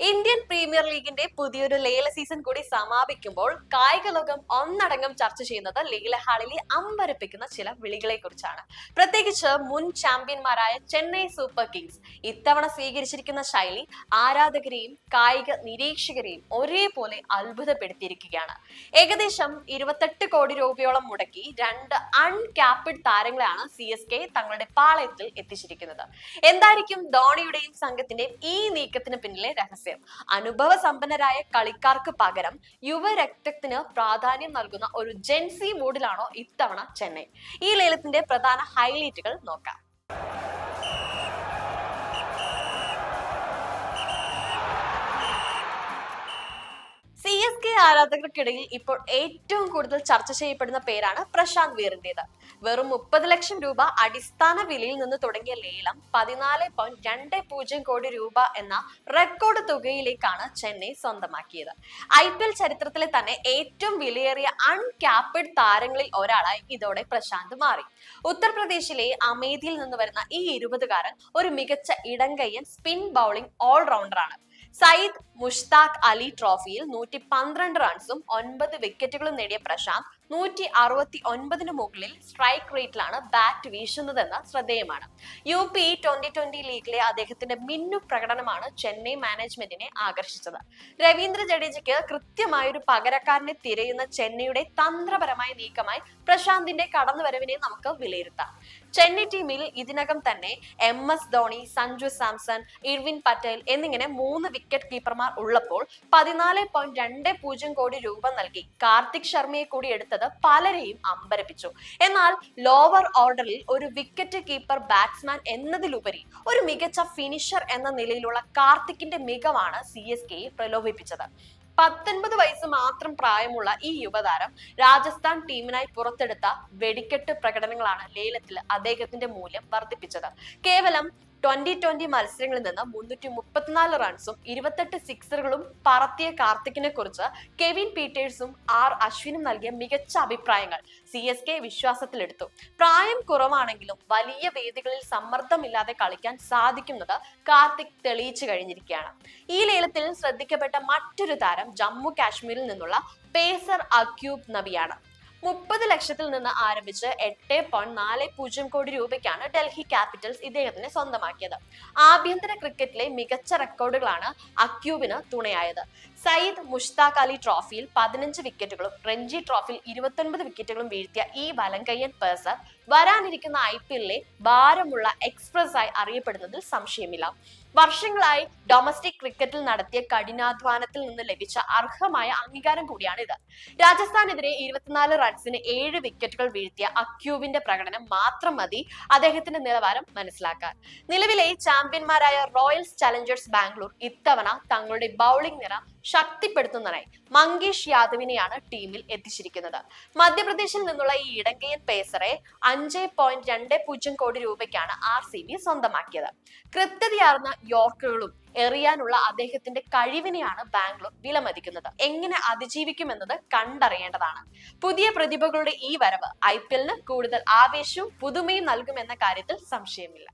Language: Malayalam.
ഇന്ത്യൻ പ്രീമിയർ ലീഗിന്റെ പുതിയൊരു ലേല സീസൺ കൂടി സമാപിക്കുമ്പോൾ കായിക ലോകം ഒന്നടങ്കം ചർച്ച ചെയ്യുന്നത് ലേല ഹാളിലെ അമ്പരപ്പിക്കുന്ന ചില വിളികളെ കുറിച്ചാണ് പ്രത്യേകിച്ച് മുൻ ചാമ്പ്യന്മാരായ ചെന്നൈ സൂപ്പർ കിങ്സ് ഇത്തവണ സ്വീകരിച്ചിരിക്കുന്ന ശൈലി ആരാധകരെയും കായിക നിരീക്ഷകരെയും ഒരേപോലെ അത്ഭുതപ്പെടുത്തിയിരിക്കുകയാണ്. ഏകദേശം ഇരുപത്തെട്ട് കോടി രൂപയോളം മുടക്കി രണ്ട് അൺക്യാപ്ഡ് താരങ്ങളെയാണ് സി എസ് കെ തങ്ങളുടെ പാളയത്തിൽ എത്തിച്ചിരിക്കുന്നത്. എന്തായിരിക്കും ധോണിയുടെയും സംഘത്തിന്റെയും ഈ നീക്കത്തിന് പിന്നിലെ രഹസ്യം? അനുഭവ സമ്പന്നരായ കളിക്കാർക്ക് പകരം യുവരക്തത്തിന് പ്രാധാന്യം നൽകുന്ന ഒരു ജെൻസി മൂഡിലാണോ ഇത്തവണ ചെന്നൈ? ഈ ലേലത്തിന്റെ പ്രധാന ഹൈലൈറ്റുകൾ നോക്കാം. ആരാധകർക്കിടയിൽ ഇപ്പോൾ ഏറ്റവും കൂടുതൽ ചർച്ച ചെയ്യപ്പെടുന്ന പേരാണ് പ്രശാന്ത് വീറിന്റേത്. വെറും മുപ്പത് ലക്ഷം രൂപ അടിസ്ഥാന വിലയിൽ നിന്ന് തുടങ്ങിയ ലേലം പതിനാല് പോയിന്റ് രണ്ട് പൂജ്യം കോടി രൂപ എന്ന റെക്കോർഡ് തുകയിലേക്കാണ് ചെന്നൈ സ്വന്തമാക്കിയത്. ഐ പി എൽ ചരിത്രത്തിലെ തന്നെ ഏറ്റവും വിലയേറിയ അൺക്യാപ്ഡ് താരങ്ങളിൽ ഒരാളായി ഇതോടെ പ്രശാന്ത് മാറി. ഉത്തർപ്രദേശിലെ അമേധിയിൽ നിന്ന് വരുന്ന ഈ ഇരുപതുകാരൻ ഒരു മികച്ച ഇടങ്കയ്യൻ സ്പിൻ ബൗളിംഗ് ഓൾറൗണ്ടറാണ് സയ്യിദ് മുഷ്താഖ് അലി ട്രോഫിയിൽ നൂറ്റി പന്ത്രണ്ട് റൺസും ഒൻപത് വിക്കറ്റുകളും നേടിയ പ്രശാന്ത് നൂറ്റി അറുപത്തി ഒൻപതിന് മുകളിൽ സ്ട്രൈക്ക് റേറ്റിലാണ് ബാറ്റ് വീശുന്നതെന്ന് ശ്രദ്ധേയമാണ്. യു പി ട്വന്റി ട്വന്റി ലീഗിലെ അദ്ദേഹത്തിന്റെ മിന്നു പ്രകടനമാണ് ചെന്നൈ മാനേജ്മെന്റിനെ ആകർഷിച്ചത്. രവീന്ദ്ര ജഡേജയ്ക്ക് കൃത്യമായ ഒരു പകരക്കാരനെ തിരയുന്ന ചെന്നൈയുടെ തന്ത്രപരമായ നീക്കമായി പ്രശാന്തിന്റെ കടന്നുവരവിനെ നമുക്ക് വിലയിരുത്താം. ചെന്നൈ ടീമിൽ ഇതിനകം തന്നെ M S Dhoni Sanju Samson Irwin Patel എന്നിങ്ങനെ മൂന്ന് വിക്കറ്റ് കീപ്പർമാർ ഉള്ളപ്പോൾ പതിനാല് പോയിന്റ് രണ്ട് പൂജ്യം കോടി രൂപ നൽകി. കാർത്തിക് ശർമ്മയെ കൂടി എടുത്തത് പലരെയും അമ്പരപ്പിച്ചു. എന്നാൽ ലോവർ ഓർഡറിൽ ഒരു വിക്കറ്റ് കീപ്പർ ബാറ്റ്സ്മാൻ എന്നതിലുപരി ഒരു മികച്ച ഫിനിഷർ എന്ന നിലയിലുള്ള കാർത്തിക്കിന്റെ മികവാണ് സി എസ് കെയെ പ്രലോഭിപ്പിച്ചത്. പത്തൊൻപത് വയസ്സ് മാത്രം പ്രായമുള്ള ഈ യുവതാരം രാജസ്ഥാൻ ടീമിനായി പുറത്തെടുത്ത വെടിക്കെട്ട് പ്രകടനങ്ങളാണ് ലേലത്തിൽ അദ്ദേഹത്തിന്റെ മൂല്യം വർദ്ധിപ്പിച്ചത്. കേവലം ട്വന്റി ട്വന്റി മത്സരങ്ങളിൽ നിന്ന് മുന്നൂറ്റി മുപ്പത്തിനാല് റൺസും ഇരുപത്തെട്ട് സിക്സറുകളും പറത്തിയ കാർത്തിക്കിനെ കുറിച്ച് കെവിൻ പീറ്റേഴ്സും ആർ അശ്വിനും നൽകിയ മികച്ച അഭിപ്രായങ്ങൾ സി എസ് കെ വിശ്വാസത്തിലെടുത്തു. പ്രായം കുറവാണെങ്കിലും വലിയ വേദികളിൽ സമ്മർദ്ദമില്ലാതെ കളിക്കാൻ സാധിക്കുന്നത് കാർത്തിക് തെളിയിച്ചു കഴിഞ്ഞിരിക്കുകയാണ്. ഈ ലേലത്തിൽ ശ്രദ്ധിക്കപ്പെട്ട മറ്റൊരു താരം ജമ്മു കാശ്മീരിൽ നിന്നുള്ള പേസർ അക്യൂബ് നബിയാണ്. മുപ്പത് ലക്ഷത്തിൽ നിന്ന് ആരംഭിച്ച് എട്ട് പോയിന്റ് നാല് പൂജ്യം കോടി രൂപയ്ക്കാണ് ഡൽഹി ക്യാപിറ്റൽസ് ഇദ്ദേഹത്തിന് സ്വന്തമാക്കിയത്. ആഭ്യന്തര ക്രിക്കറ്റിലെ മികച്ച റെക്കോർഡുകളാണ് അക്യൂബിന് തുണയായത്. സയ്യിദ് മുഷ്താഖ് അലി ട്രോഫിയിൽ പതിനഞ്ച് വിക്കറ്റുകളും രഞ്ജി ട്രോഫിയിൽ ഇരുപത്തൊൻപത് വിക്കറ്റുകളും വീഴ്ത്തിയ ഈ വലങ്കയ്യൻ പേഴ്സർ വരാനിരിക്കുന്ന ഐ പി എല്ലിലെ ഭാരമുള്ള എക്സ്പ്രസ് ആയി അറിയപ്പെടുന്നതിൽ സംശയമില്ല. വർഷങ്ങളായി ഡൊമസ്റ്റിക് ക്രിക്കറ്റിൽ നടത്തിയ കഠിനാധ്വാനത്തിൽ നിന്ന് ലഭിച്ച അർഹമായ അംഗീകാരം കൂടിയാണ് ഇത്. രാജസ്ഥാനെതിരെ ഇരുപത്തിനാല് റൺസിന് ഏഴ് വിക്കറ്റുകൾ വീഴ്ത്തിയ അക്യൂബിന്റെ പ്രകടനം മാത്രം മതി അദ്ദേഹത്തിന്റെ നിലവാരം മനസ്സിലാക്കാൻ. നിലവിലെ ചാമ്പ്യന്മാരായ റോയൽസ് ചലഞ്ചേഴ്സ് ബാംഗ്ലൂർ ഇത്തവണ തങ്ങളുടെ ബൗളിംഗ് നിര ശക്തിപ്പെടുത്തുന്നതിനായി മങ്കേഷ് യാദവിനെയാണ് ടീമിൽ എത്തിച്ചിരിക്കുന്നത്. മധ്യപ്രദേശിൽ നിന്നുള്ള ഈ ഇടങ്കയൻ പേസറെ അഞ്ച് പോയിന്റ് രണ്ട് പൂജ്യം കോടി രൂപയ്ക്കാണ് ആർ സി ബി സ്വന്തമാക്കിയത്. കൃത്യതയാർന്ന യോർക്കുകളും എറിയാനുള്ള അദ്ദേഹത്തിന്റെ കഴിവിനെയാണ് ബാംഗ്ലൂർ വിലമതിക്കുന്നത്. എങ്ങനെ അതിജീവിക്കുമെന്നത് കണ്ടറിയേണ്ടതാണ്. പുതിയ പ്രതിഭകളുടെ ഈ വരവ് ഐ കൂടുതൽ ആവേശവും പുതുമയും നൽകുമെന്ന കാര്യത്തിൽ സംശയമില്ല.